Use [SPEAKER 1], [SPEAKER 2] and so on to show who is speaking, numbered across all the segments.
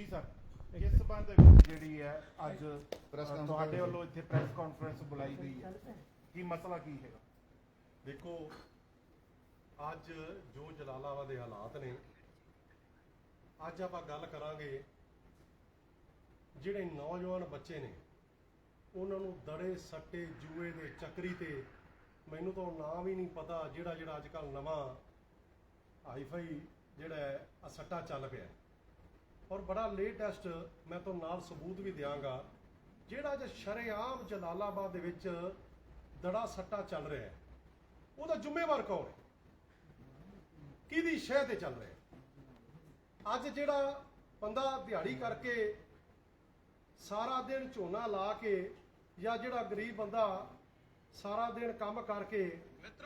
[SPEAKER 1] ਜੀ ਸਰ ਇਸ ਸਬੰਧ ਦੇ ਵਿੱਚ ਜਿਹੜੀ ਹੈ ਅੱਜ ਤੁਹਾਡੇ ਵੱਲੋਂ ਇੱਥੇ ਪ੍ਰੈਸ ਕਾਨਫਰੰਸ ਬੁਲਾਈ ਗਈ ਹੈ। ਕੀ ਮਸਲਾ ਕੀ ਹੈਗਾ?
[SPEAKER 2] ਦੇਖੋ ਅੱਜ ਜੋ ਜਲਾਲਾਬਾਦ ਦੇ ਹਾਲਾਤ ਨੇ ਅੱਜ ਆਪਾਂ ਗੱਲ ਕਰਾਂਗੇ ਜਿਹੜੇ ਨੌਜਵਾਨ ਬੱਚੇ ਨੇ ਉਹਨਾਂ ਨੂੰ ਦੜੇ ਸੱਟੇ ਜੂਏ ਦੇ ਚੱਕਰੀ ਤੇ ਮੈਨੂੰ ਤਾਂ ਨਾਮ ਹੀ ਨਹੀਂ ਪਤਾ ਜਿਹੜਾ ਜਿਹੜਾ ਅੱਜ ਕੱਲ ਨਵਾਂ ਹਾਈਫਾਈ ਜਿਹੜਾ ਹੈ, ਆਹ ਸੱਟਾ ਚੱਲ ਪਿਆ ਹੈ। ਔਰ ਬੜਾ ਲੇਟੈਸਟ ਮੈਂ ਤੋਂ ਨਾਲ ਸਬੂਤ ਵੀ ਦਿਆਂਗਾ ਜਿਹੜਾ ਅੱਜ ਸ਼ਰੇਆਮ ਜਲਾਲਾਬਾਦ ਦੇ ਵਿੱਚ ਦੜਾ ਸੱਟਾ ਚੱਲ ਰਿਹਾ ਹੈ। ਉਹਦਾ ਜ਼ਿੰਮੇਵਾਰ ਕੌਣ ਹੈ? ਕਿਹਦੀ ਸ਼ਹਿ ਤੇ ਚੱਲ ਰਿਹਾ ਹੈ? ਅੱਜ ਜਿਹੜਾ ਬੰਦਾ ਦਿਹਾੜੀ ਕਰਕੇ ਸਾਰਾ ਦਿਨ ਝੋਨਾ ਲਾ ਕੇ ਜਾਂ ਜਿਹੜਾ ਗਰੀਬ ਬੰਦਾ ਸਾਰਾ ਦਿਨ ਕੰਮ ਕਰਕੇ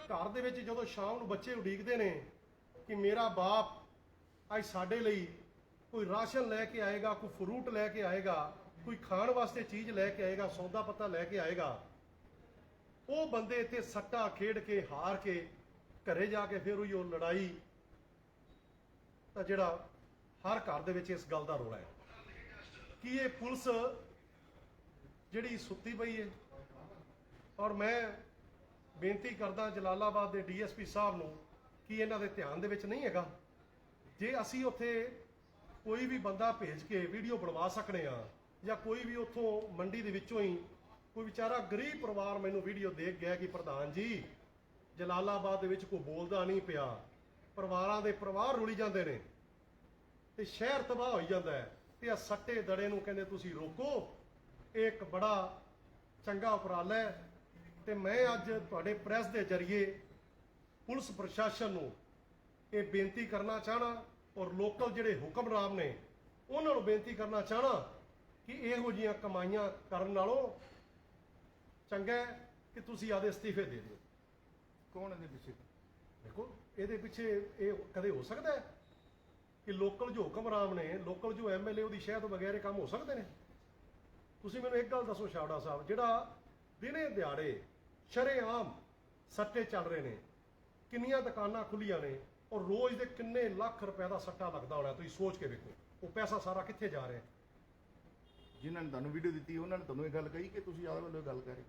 [SPEAKER 2] ਘਰ ਦੇ ਵਿੱਚ ਜਦੋਂ ਸ਼ਾਮ ਨੂੰ ਬੱਚੇ ਉਡੀਕਦੇ ਨੇ ਕਿ ਮੇਰਾ ਬਾਪ ਅੱਜ ਸਾਡੇ ਲਈ ਕੋਈ ਰਾਸ਼ਨ ਲੈ ਕੇ ਆਏਗਾ, ਕੋਈ ਫਰੂਟ ਲੈ ਕੇ ਆਏਗਾ, ਕੋਈ ਖਾਣ ਵਾਸਤੇ ਚੀਜ਼ ਲੈ ਕੇ ਆਏਗਾ, ਸੌਦਾ ਪੱਤਾ ਲੈ ਕੇ ਆਏਗਾ, ਉਹ ਬੰਦੇ ਇੱਥੇ ਸੱਟਾ ਖੇਡ ਕੇ, ਹਾਰ ਕੇ, ਘਰੇ ਜਾ ਕੇ ਫਿਰ ਉਹੀ ਉਹ ਲੜਾਈ, ਤਾਂ ਜਿਹੜਾ ਹਰ ਘਰ ਦੇ ਵਿੱਚ ਇਸ ਗੱਲ ਦਾ ਰੋਲਾ ਹੈ। ਕਿ ਇਹ ਪੁਲਿਸ ਜਿਹੜੀ ਸੁੱਤੀ ਪਈ ਹੈ? ਔਰ ਮੈਂ ਬੇਨਤੀ ਕਰਦਾ ਜਲਾਲਾਬਾਦ ਦੇ ਡੀਐਸਪੀ ਸਾਹਿਬ ਨੂੰ ਕਿ ਇਹਨਾਂ ਦੇ ਧਿਆਨ ਦੇ ਵਿੱਚ ਨਹੀਂ ਹੈਗਾ। ਜੇ ਅਸੀਂ ਉੱਥੇ ਕੋਈ ਵੀ ਬੰਦਾ ਭੇਜ ਕੇ ਵੀਡੀਓ ਬਣਵਾ ਸਕਨੇ ਆ ਜਾਂ ਕੋਈ ਵੀ ਉੱਥੋਂ ਮੰਡੀ ਦੇ ਵਿੱਚੋਂ ਹੀ ਕੋਈ ਵਿਚਾਰਾ ਗਰੀਬ ਪਰਿਵਾਰ ਮੈਨੂੰ ਵੀਡੀਓ ਦੇਖ ਗਿਆ ਕਿ ਪ੍ਰਧਾਨ ਜੀ, ਜਲਾਲਾਬਾਦ ਦੇ ਵਿੱਚ ਕੋਈ ਬੋਲਦਾ ਨਹੀਂ ਪਿਆ। ਪਰਿਵਾਰਾਂ ਦੇ ਪਰਿਵਾਰ ਰੁਲੀ ਜਾਂਦੇ ਨੇ ਤੇ ਸ਼ਹਿਰ ਤਬਾਹ ਹੋਈ ਜਾਂਦਾ ਹੈ ਤੇ ਆ ਸੱਟੇ ਦੜੇ ਨੂੰ ਕਹਿੰਦੇ ਤੁਸੀਂ ਰੋਕੋ। ਇਹ ਇੱਕ ਬੜਾ ਚੰਗਾ ਉਪਰਾਲਾ ਹੈ ਤੇ ਮੈਂ ਅੱਜ ਤੁਹਾਡੇ ਪ੍ਰੈਸ ਦੇ ਜ਼ਰੀਏ ਪੁਲਿਸ ਪ੍ਰਸ਼ਾਸਨ ਨੂੰ ਇਹ ਬੇਨਤੀ ਕਰਨਾ ਚਾਹਣਾ ਔਰ ਲੋਕਲ ਜਿਹੜੇ ਹੁਕਮਰਾਨ ਨੇ ਉਹਨਾਂ ਨੂੰ ਬੇਨਤੀ ਕਰਨਾ ਚਾਹਣਾ ਕਿ ਇਹੋ ਜੀਆਂ ਕਮਾਈਆਂ ਕਰਨ ਨਾਲੋਂ ਚੰਗਾ ਹੈ ਕਿ ਤੁਸੀਂ ਆਦੇ ਅਸਤੀਫੇ ਦੇ ਦਿਓ।
[SPEAKER 1] ਕੌਣ ਇਹਦੇ ਪਿੱਛੇ?
[SPEAKER 2] ਦੇਖੋ ਇਹਦੇ ਪਿੱਛੇ ਇਹ ਕਦੇ ਹੋ ਸਕਦਾ ਹੈ ਕਿ ਲੋਕਲ ਜੋ ਹੁਕਮਰਾਨ ਨੇ ਲੋਕਲ ਜੋ ਐਮਐਲਏ ਉਹਦੀ ਸ਼ਹਿ ਤੋਂ ਬਗੈਰ ਇਹ ਕੰਮ ਹੋ ਸਕਦੇ ਨੇ? ਤੁਸੀਂ ਮੈਨੂੰ ਇੱਕ ਗੱਲ ਦੱਸੋ ਸ਼ਾਵੜਾ ਸਾਹਿਬ ਜਿਹੜਾ ਦਿਨੇ ਦਿਹਾੜੇ ਸ਼ਰੇਆਮ ਸੱਟੇ ਚੱਲ ਰਹੇ ਨੇ ਕਿੰਨੀਆਂ ਦੁਕਾਨਾਂ ਖੁੱਲੀਆਂ ਨੇ ਔਰ ਰੋਜ਼ ਦੇ ਕਿੰਨੇ ਲੱਖ ਰੁਪਏ ਦਾ ਸੱਟਾ ਲੱਗਦਾ ਹੋਣਾ ਤੁਸੀਂ ਸੋਚ ਕੇ ਵੇਖੋ। ਉਹ ਪੈਸਾ ਸਾਰਾ ਕਿੱਥੇ ਜਾ ਰਿਹਾ?
[SPEAKER 1] ਜਿਨ੍ਹਾਂ ਨੇ ਤੁਹਾਨੂੰ ਵੀਡੀਓ ਦਿੱਤੀ ਉਹਨਾਂ ਨੇ ਤੁਹਾਨੂੰ ਇਹ ਗੱਲ ਕਹੀ ਕਿ ਤੁਸੀਂ ਆਹ ਵੱਲੋਂ ਗੱਲ ਕਰ ਰਹੇ ਹੋ?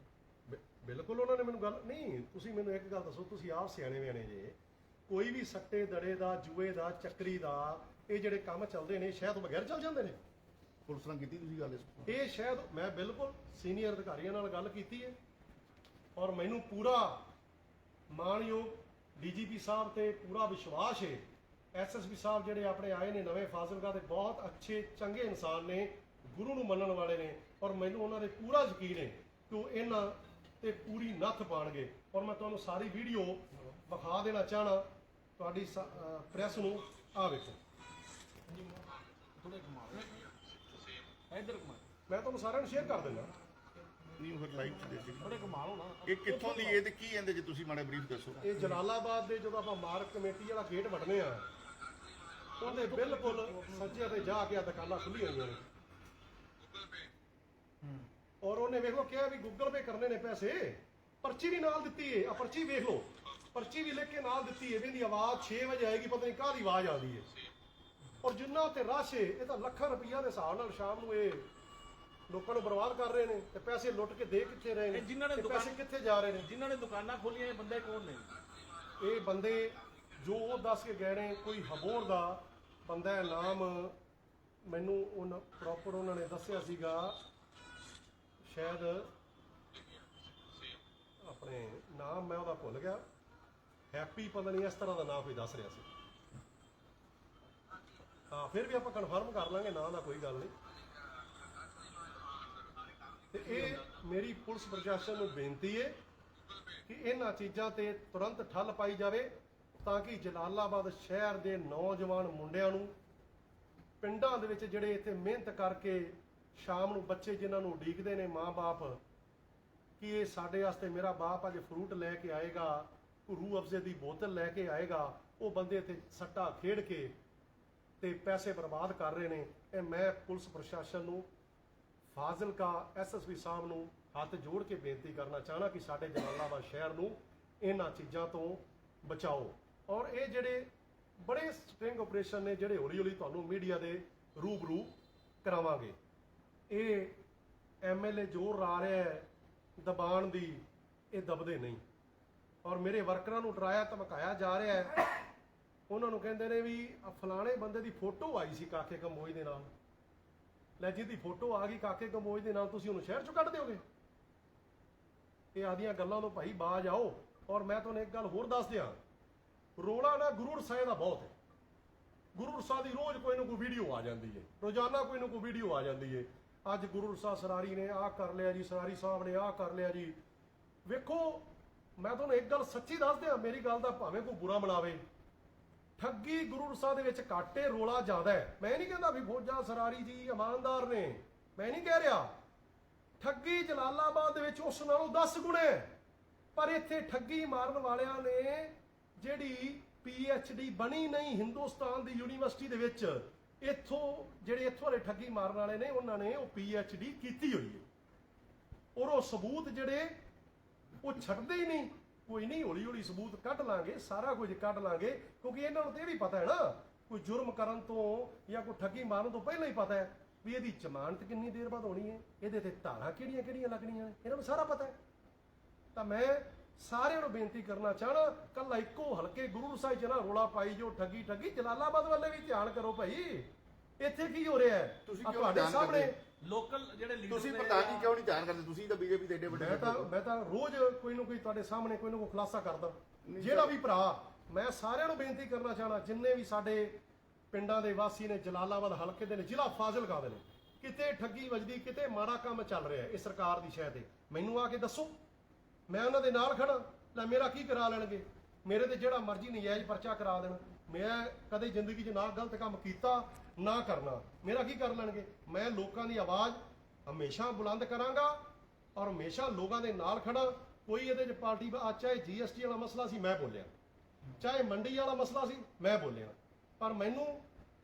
[SPEAKER 2] ਬਿ- ਬਿਲਕੁਲ ਉਹਨਾਂ ਨੇ ਮੈਨੂੰ ਗੱਲ ਨਹੀਂ ਤੁਸੀਂ ਮੈਨੂੰ ਇੱਕ ਗੱਲ ਦੱਸੋ ਤੁਸੀਂ ਆਪ ਸਿਆਣੇ ਵਿਆਣੇ ਜੇ। ਕੋਈ ਵੀ ਸੱਟੇ ਦੜੇ ਦਾ ਜੂਏ ਦਾ ਚੱਕਰੀ ਦਾ ਇਹ ਜਿਹੜੇ ਕੰਮ ਚੱਲਦੇ ਨੇ ਸ਼ਾਇਦ ਬਗੈਰ ਚੱਲ ਜਾਂਦੇ ਨੇ।
[SPEAKER 1] ਪੁਲਿਸ ਨਾਲ ਕੀਤੀ ਤੁਸੀਂ ਗੱਲ ਇਸ
[SPEAKER 2] ਇਹ ਸ਼ਾਇਦ ਮੈਂ ਬਿਲਕੁਲ ਸੀਨੀਅਰ ਅਧਿਕਾਰੀਆਂ ਨਾਲ ਗੱਲ ਕੀਤੀ ਹੈ। ਔਰ ਮੈਨੂੰ ਪੂਰਾ ਮਾਣਯੋਗ ਡੀਜੀਪੀ ਸਾਹਿਬ ਤੇ ਪੂਰਾ ਵਿਸ਼ਵਾਸ ਹੈ। ਐਸਐਸਪੀ ਸਾਹਿਬ ਜਿਹੜੇ ਆਪਣੇ ਆਏ ਨੇ ਨਵੇਂ ਫਾਜ਼ਿਲਕਾ ਦੇ ਬਹੁਤ ਅੱਛੇ ਚੰਗੇ ਇਨਸਾਨ ਨੇ ਗੁਰੂ ਨੂੰ ਮੰਨਣ ਵਾਲੇ ਨੇ ਔਰ ਮੈਨੂੰ ਉਹਨਾਂ ਦੇ ਪੂਰਾ ਯਕੀਨ ਹੈ ਕਿ ਉਹ ਇਹਨਾਂ ਤੇ ਪੂਰੀ ਨੱਥ ਪਾਣਗੇ। ਔਰ ਮੈਂ ਤੁਹਾਨੂੰ ਸਾਰੀ ਵੀਡੀਓ ਵਿਖਾ ਦੇਣਾ ਚਾਹਣਾ ਤੁਹਾਡੀ ਪ੍ਰੈਸ ਨੂੰ। ਆ ਵੇਖੋ।
[SPEAKER 3] ਥੋੜੇ ਘੁਮਾ ਇੱਧਰ ਘੁਮਾ
[SPEAKER 2] ਮੈਂ ਤੁਹਾਨੂੰ ਸਾਰਿਆਂ ਨੂੰ ਸ਼ੇਅਰ ਕਰ ਦਿੰਦਾ।
[SPEAKER 1] ਨਹੀਂ ਫਿਰ ਲਾਈਵ ਚ ਦੇ
[SPEAKER 3] ਥੋੜੇ ਘੁਮਾ ਲਓ ਨਾ
[SPEAKER 1] ਇਹ ਕਿੱਥੋਂ ਦੀ ਇਹ ਤੇ ਕੀ ਇਹਦੇ ਜੇ ਤੁਸੀਂ ਮਾੜਾ ਬਰੀਫ ਦੱਸੋ?
[SPEAKER 2] ਇਹ ਜਲਾਲਾਬਾਦ ਦੇ ਜਦੋਂ ਆਪਾਂ ਮਾਰਕ ਕਮੇਟੀ ਵਾਲਾ ਗੇਟ ਵੜਨੇ ਆ ਉਹਦੇ ਬਿਲਕੁਲ ਸੱਜੇ ਤੇ ਜਾ ਕੇ ਆ ਦੁਕਾਨਾਂ ਖੁੱਲੀਆਂ ਹੋਈਆਂ ਨੇ। ਔਰ ਉਹਨੇ ਵੇਖ ਕਿਹਾ ਵੀ ਗੂਗਲ ਪੇ ਕਰਨੇ ਨੇ ਪੈਸੇ। ਪਰਚੀ ਵੀ ਨਾਲ ਦਿੱਤੀ ਏ। ਆ ਪਰਚੀ ਵੇਖ ਲਓ। ਪਰਚੀ ਵੀ ਲਿਖ ਕੇ ਨਾਲ ਦਿੱਤੀ ਏ ਇਹਦੀ ਆਵਾਜ਼ 6 ਵਜੇ ਆਏਗੀ ਪਤਾ ਨਹੀਂ ਕਾਹਦੀ ਆਵਾਜ਼ ਆਉਂਦੀ ਏ। ਔਰ ਜਿੰਨਾ ਤੇ ਰਸ਼ ਏ ਇਹ ਤਾਂ ਲੱਖਾਂ ਰੁਪਈਆ ਦੇ ਹਿਸਾਬ ਨਾਲ ਸ਼ਾਮ ਨੂੰ ਇਹ ਲੋਕਾਂ ਨੂੰ ਬਰਬਾਦ ਕਰ ਰਹੇ ਨੇ ਤੇ ਪੈਸੇ ਲੁੱਟ ਕੇ ਦੇ ਕਿੱਥੇ ਰਹੇ ਨੇ?
[SPEAKER 3] ਇਹ ਜਿਨ੍ਹਾਂ ਨੇ
[SPEAKER 2] ਤੇ
[SPEAKER 3] ਦੁਕਾਨ-
[SPEAKER 2] ਪੈਸੇ ਕਿੱਥੇ ਜਾ ਰਹੇ ਨੇ?
[SPEAKER 3] ਜਿਨ੍ਹਾਂ ਨੇ ਦੁਕਾਨਾਂ ਖੋਲੀਆਂ ਇਹ ਬੰਦੇ ਕੌਣ ਨੇ?
[SPEAKER 2] ਇਹ ਬੰਦੇ ਜੋ ਉਹ ਦੱਸ ਕੇ ਗਏ ਨੇ ਕੋਈ ਹਬੋਰ ਦਾ ਬੰਦਾ ਹੈ ਨਾਮ ਮੈਨੂੰ ਉਹ ਪ੍ਰੋਪਰ ਉਹਨਾਂ ਨੇ ਦੱਸਿਆ ਸੀਗਾ। ਸ਼ਾਇਦ ਆਪਣੇ ਨਾਮ ਮੈਂ ਉਹਦਾ ਭੁੱਲ ਗਿਆ। ਹੈਪੀ ਪਤਾ ਨਹੀਂ ਇਸ ਤਰ੍ਹਾਂ ਦਾ ਨਾਮ ਕੋਈ ਦੱਸ ਰਿਹਾ ਸੀ। ਹਾਂ ਫਿਰ ਵੀ ਆਪਾਂ ਕਨਫਰਮ ਕਰ ਲਾਂਗੇ ਨਾਂ ਦਾ ਕੋਈ ਗੱਲ ਨਹੀਂ। ਤੇ ਇਹ ਮੇਰੀ ਪੁਲਿਸ ਪ੍ਰਸ਼ਾਸਨ ਨੂੰ ਬੇਨਤੀ ਹੈ ਕਿ ਇਹਨਾਂ ਚੀਜ਼ਾਂ ਤੇ ਤੁਰੰਤ ਠੱਲ ਪਾਈ ਜਾਵੇ ਤਾਂ ਕਿ ਜਲਾਲਾਬਾਦ ਸ਼ਹਿਰ ਦੇ ਨੌਜਵਾਨ ਮੁੰਡਿਆਂ ਨੂੰ ਪਿੰਡਾਂ ਦੇ ਵਿੱਚ ਜਿਹੜੇ ਇੱਥੇ ਮਿਹਨਤ ਕਰਕੇ ਸ਼ਾਮ ਨੂੰ ਬੱਚੇ ਜਿਨ੍ਹਾਂ ਨੂੰ ਉਡੀਕਦੇ ਨੇ ਮਾਪੇ ਕਿ ਇਹ ਸਾਡੇ ਵਾਸਤੇ ਮੇਰਾ ਬਾਪ ਅੱਜ ਫਰੂਟ ਲੈ ਕੇ ਆਏਗਾ, ਕੋਈ ਰੂਹ ਅਫਜ਼ੇ ਦੀ ਬੋਤਲ ਲੈ ਕੇ ਆਏਗਾ, ਉਹ ਬੰਦੇ ਇੱਥੇ ਸੱਟਾ ਖੇਡ ਕੇ ਤੇ ਪੈਸੇ ਬਰਬਾਦ ਕਰ ਰਹੇ ਨੇ। ਇਹ ਮੈਂ ਪੁਲਿਸ ਪ੍ਰਸ਼ਾਸਨ ਨੂੰ ਫਾਜ਼ਿਲਕਾ ਐਸਐਸਪੀ ਸਾਹਿਬ ਨੂੰ ਹੱਥ ਜੋੜ ਕੇ ਬੇਨਤੀ ਕਰਨਾ ਚਾਹਣਾ ਕਿ ਸਾਡੇ ਜਲਾਲਾਬਾਦ ਸ਼ਹਿਰ ਨੂੰ ਇਹਨਾਂ ਚੀਜ਼ਾਂ ਤੋਂ ਬਚਾਓ। ਔਰ ਇਹ ਜਿਹੜੇ ਬੜੇ ਸਟ੍ਰਿੰਗ ਆਪਰੇਸ਼ਨ ਨੇ ਜਿਹੜੇ ਹੌਲੀ ਹੌਲੀ ਤੁਹਾਨੂੰ ਮੀਡੀਆ ਦੇ ਰੂਬਰੂ ਕਰਾਵਾਂਗੇ। ਇਹ ਐਮਐਲਏ ਜ਼ੋਰ ਲਾ ਰਿਹਾ ਹੈ ਦਬਾਣ ਦੀ ਇਹ ਦਬਦੇ ਨਹੀਂ। ਔਰ ਮੇਰੇ ਵਰਕਰਾਂ ਨੂੰ ਡਰਾਇਆ, ਧਮਕਾਇਆ ਜਾ ਰਿਹਾ ਹੈ। ਉਹਨਾਂ ਨੂੰ ਕਹਿੰਦੇ ਨੇ ਵੀ ਫਲਾਣੇ ਬੰਦੇ ਦੀ ਫੋਟੋ ਆਈ ਸੀ ਕਾਕੇ ਕੰਬੋਜ ਦੇ ਨਾਲ। ਲੈ ਜਿਹਦੀ ਫੋਟੋ ਆ ਗਈ ਕਾਕੇ ਕੰਬੋਜ ਦੇ ਨਾਲ, ਤੁਸੀਂ ਉਹਨੂੰ ਸ਼ਹਿਰ ਚੋਂ ਕੱਢ ਦਿਓਗੇ। ਇਹ ਆਦੀਆਂ ਗੱਲਾਂ ਤੋਂ ਭਾਈ ਬਾਜ ਆਓ, ਔਰ ਮੈਂ ਤੁਹਾਨੂੰ ਇੱਕ ਗੱਲ ਹੋਰ ਦੱਸ ਦਿਆਂ। ਰੋਲਾ ਨਾ ਗੁਰੂ ਸਾਹਿਬ ਦਾ ਬਹੁਤ ਹੈ। ਗੁਰੂ ਸਾਹਿਬ ਦੀ ਰੋਜ਼ ਕੋਈ ਨਾ ਕੋਈ ਵੀਡੀਓ ਆ ਜਾਂਦੀ ਹੈ। ਰੋਜ਼ਾਨਾ ਕੋਈ ਨਾ ਕੋਈ ਵੀਡੀਓ ਆ ਜਾਂਦੀ ਹੈ। ਅੱਜ ਗੁਰੂ ਸਾਹਿਬ ਸਰਾਰੀ ਨੇ ਆਹ ਕਰ ਲਿਆ ਜੀ, ਸਰਾਰੀ ਸਾਹਿਬ ਨੇ ਆਹ ਕਰ ਲਿਆ ਜੀ। ਵੇਖੋ, ਮੈਂ ਤੁਹਾਨੂੰ ਇੱਕ ਗੱਲ ਸੱਚੀ ਦੱਸ ਦਿਆਂ, ਮੇਰੀ ਗੱਲ ਦਾ ਭਾਵੇਂ ਕੋਈ ਬੁਰਾ ਮਨਾਵੇ। ਠੱਗੀ ਗੁਰੂ ਸਾਹਿਬ ਦੇ ਵਿੱਚ ਘਾਟੇ, ਰੋਲਾ ਜ਼ਿਆਦਾ ਹੈ। ਮੈਂ ਨਹੀਂ ਕਹਿੰਦਾ ਵੀ ਫੌਜਾ, ਸਰਾਰੀ ਜੀ, ਇਮਾਨਦਾਰ ਨੇ। ਮੈਂ ਨਹੀਂ ਕਹਿ ਰਿਹਾ। ਠੱਗੀ ਜਲਾਲਾਬਾਦ ਦੇ ਵਿੱਚ ਉਸ ਨਾਲੋਂ 10 ਗੁਣੇ ਪਰ ਇੱਥੇ ਠੱਗੀ ਮਾਰਨ ਵਾਲਿਆਂ ਨੇ ਜਿਹੜੀ ਡੀ ਬਣੀ ਨਹੀਂ ਹਿੰਦੁਸਤਾਨ ਦੀ ਯੂਨੀਵਰਸਿਟੀ ਦੇ ਵਿੱਚ, ਇੱਥੋਂ ਜਿਹੜੇ ਇੱਥੋਂ ਵਾਲੇ ਠੱਗੀ ਮਾਰਨ ਵਾਲੇ ਨੇ, ਉਹਨਾਂ ਨੇ ਉਹ ਡੀ ਕੀਤੀ ਹੋਈ ਹੈ। ਔਰ ਉਹ ਸਬੂਤ ਜਿਹੜੇ ਉਹ ਛੱਡਦੇ ਹੀ ਨਹੀਂ। ਕੋਈ ਨਹੀਂ, ਹੌਲੀ ਹੌਲੀ ਸਬੂਤ ਕੱਢ ਲਾਂਗੇ, ਸਾਰਾ ਕੁਝ ਕੱਢ ਲਾਂਗੇ, ਕਿਉਂਕਿ ਇਹਨਾਂ ਨੂੰ ਤੇ ਇਹ ਵੀ ਪਤਾ ਹੈ ਨਾ, ਕੋਈ ਜੁਰਮ ਕਰਨ ਤੋਂ ਜਾਂ ਕੋਈ ਠੱਗੀ ਮਾਰਨ ਤੋਂ ਪਹਿਲਾਂ ਹੀ ਪਤਾ ਹੈ ਵੀ ਇਹਦੀ ਜ਼ਮਾਨਤ ਕਿੰਨੀ ਦੇਰ ਬਾਅਦ ਹੋਣੀ ਹੈ, ਇਹਦੇ ਤੇ ਧਾਰਾਂ ਕਿਹੜੀਆਂ ਕਿਹੜੀਆਂ ਲੱਗਣੀਆਂ ਨੇ, ਇਹਨਾਂ ਨੂੰ ਸਾਰਾ ਪਤਾ ਹੈ। ਤਾਂ ਮੈਂ ਸਾਰਿਆਂ ਨੂੰ ਬੇਨਤੀ ਕਰਨਾ ਚਾਹਣਾ ਕੱਲਾ ਇੱਕੋ ਹਲਕੇ ਗੁਰੂ ਸਾਹਿਬ ਜਨਾ ਰੋਲਾ ਪਾਈ ਜੋ ਠੱਗੀ ਠੱਗੀ ਜਲਾਲਾਬਾਦ ਵੱਲੇ ਵੀ ਧਿਆਨ ਕਰੋ ਭਾਈ। ਇੱਥੇ ਕੀ ਹੋ ਰਿਹਾ ਹੈ
[SPEAKER 1] ਤੁਸੀਂ ਕਿਉਂ
[SPEAKER 2] ਤੁਹਾਡੇ ਸਾਹਮਣੇ?
[SPEAKER 3] ਲੋਕਲ ਜਿਹੜੇ ਲੀਡਰ
[SPEAKER 1] ਤੁਸੀਂ ਪ੍ਰਧਾਨ ਜੀ ਕਿਉਂ ਨਹੀਂ ਧਿਆਨ ਕਰਦੇ ਤੁਸੀਂ ਤਾਂ ਬੀਜੇਪੀ ਦੇ ਏਡੇ ਵੱਡੇ
[SPEAKER 2] ਮੈਂ ਤਾਂ। ਮੈਂ ਰੋਜ਼ ਕੋਈ ਨਾ ਕੋਈ ਤੁਹਾਡੇ ਸਾਹਮਣੇ ਕੋਈ ਨਾ ਕੋਈ ਖੁਲਾਸਾ ਕਰਦਾ ਜਿਹੜਾ। ਵੀ ਭਰਾ ਮੈਂ ਸਾਰਿਆਂ ਨੂੰ ਬੇਨਤੀ ਕਰਨਾ ਚਾਹਣਾ ਜਿੰਨੇ ਵੀ ਸਾਡੇ ਪਿੰਡਾਂ ਦੇ ਵਾਸੀ ਨੇ ਜਲਾਲਾਬਾਦ ਹਲਕੇ ਦੇ ਨੇ ਜ਼ਿਲ੍ਹਾ ਫਾਜ਼ਿਲਕਾ ਦੇ ਨੇ ਕਿਤੇ ਠੱਗੀ ਵੱਜਦੀ ਕਿਤੇ ਮਾੜਾ ਕੰਮ ਚੱਲ ਰਿਹਾ ਹੈ ਇਹ ਸਰਕਾਰ ਦੀ ਸ਼ਾਇਦ ਮੈਨੂੰ ਆ ਕੇ ਦੱਸੋ ਮੈਂ ਉਹਨਾਂ ਦੇ ਨਾਲ ਖੜਾ ਲੈ ਮੇਰਾ ਕੀ ਕਰਾ ਲੈਣਗੇ ਮੇਰੇ ਤੇ ਜਿਹੜਾ ਮਰਜ਼ੀ ਨਜਾਇਜ਼ ਪਰਚਾ ਕਰਾ ਦੇਣ, ਮੈਂ ਕਦੇ ਜ਼ਿੰਦਗੀ 'ਚ ਨਾ ਗਲਤ ਕੰਮ ਕੀਤਾ, ਨਾ ਕਰਨਾ। ਮੇਰਾ ਕੀ ਕਰ ਲੈਣਗੇ? ਮੈਂ ਲੋਕਾਂ ਦੀ ਆਵਾਜ਼ ਹਮੇਸ਼ਾ ਬੁਲੰਦ ਕਰਾਂਗਾ ਔਰ ਹਮੇਸ਼ਾ ਲੋਕਾਂ ਦੇ ਨਾਲ ਖੜਾ। ਕੋਈ ਇਹਦੇ 'ਚ ਪਾਰਟੀ ਆ ਚਾਹੇ ਜੀਐਸਟੀ ਵਾਲਾ ਮਸਲਾ ਸੀ, ਮੈਂ ਬੋਲਿਆ। ਚਾਹੇ ਮੰਡੀ ਵਾਲਾ ਮਸਲਾ ਸੀ, ਮੈਂ ਬੋਲਿਆ। ਪਰ ਮੈਨੂੰ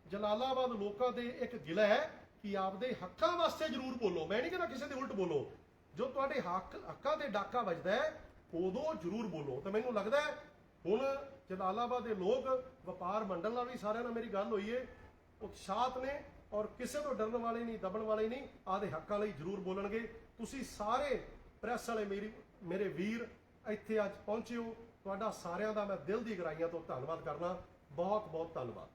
[SPEAKER 2] ਜਲਾਲਾਬਾਦ ਲੋਕਾਂ ਦੇ ਇੱਕ ਗਿਲਾ ਹੈ ਕਿ ਆਪਦੇ ਹੱਕਾਂ ਵਾਸਤੇ ਜ਼ਰੂਰ ਬੋਲੋ। ਮੈਂ ਨਹੀਂ ਕਹਿੰਦਾ ਕਿਸੇ ਦੇ ਉਲਟ ਬੋਲੋ। ਜੋ ਤੁਹਾਡੇ ਹੱਕ, ਹੱਕਾਂ ਤੇ ਡਾਕਾ ਵੱਜਦਾ ਹੈ, ਉਦੋਂ ਜ਼ਰੂਰ ਬੋਲੋ। ਤੇ ਮੈਨੂੰ ਲੱਗਦਾ ਹੈ ਹੁਣ ਜਲਾਲਾਬਾਦ ਦੇ ਲੋਕ ਵਪਾਰ ਮੰਡਲ ਨਾਲ ਵੀ ਸਾਰਿਆਂ ਨਾਲ ਮੇਰੀ ਗੱਲ ਹੋਈ ਏ। ਉਤਸ਼ਾਹਤ ਨੇ ਔਰ ਕਿਸੇ ਤੋਂ ਡਰਨ ਵਾਲੇ ਨਹੀਂ, ਦਬਣ ਵਾਲੇ ਨਹੀਂ, ਆਦੇ ਹੱਕਾਂ ਲਈ ਜ਼ਰੂਰ ਬੋਲਣਗੇ। ਤੁਸੀਂ ਸਾਰੇ ਪ੍ਰੈਸ ਵਾਲੇ ਮੇਰੀ, ਮੇਰੇ ਵੀਰ ਇੱਥੇ ਅੱਜ ਪਹੁੰਚੇ ਹੋ। ਤੁਹਾਡਾ ਸਾਰਿਆਂ ਦਾ ਮੈਂ ਦਿਲ ਦੀ ਗਹਿਰਾਈਆਂ ਤੋਂ ਧੰਨਵਾਦ ਕਰਨਾ ਬਹੁਤ ਬਹੁਤ ਧੰਨਵਾਦ।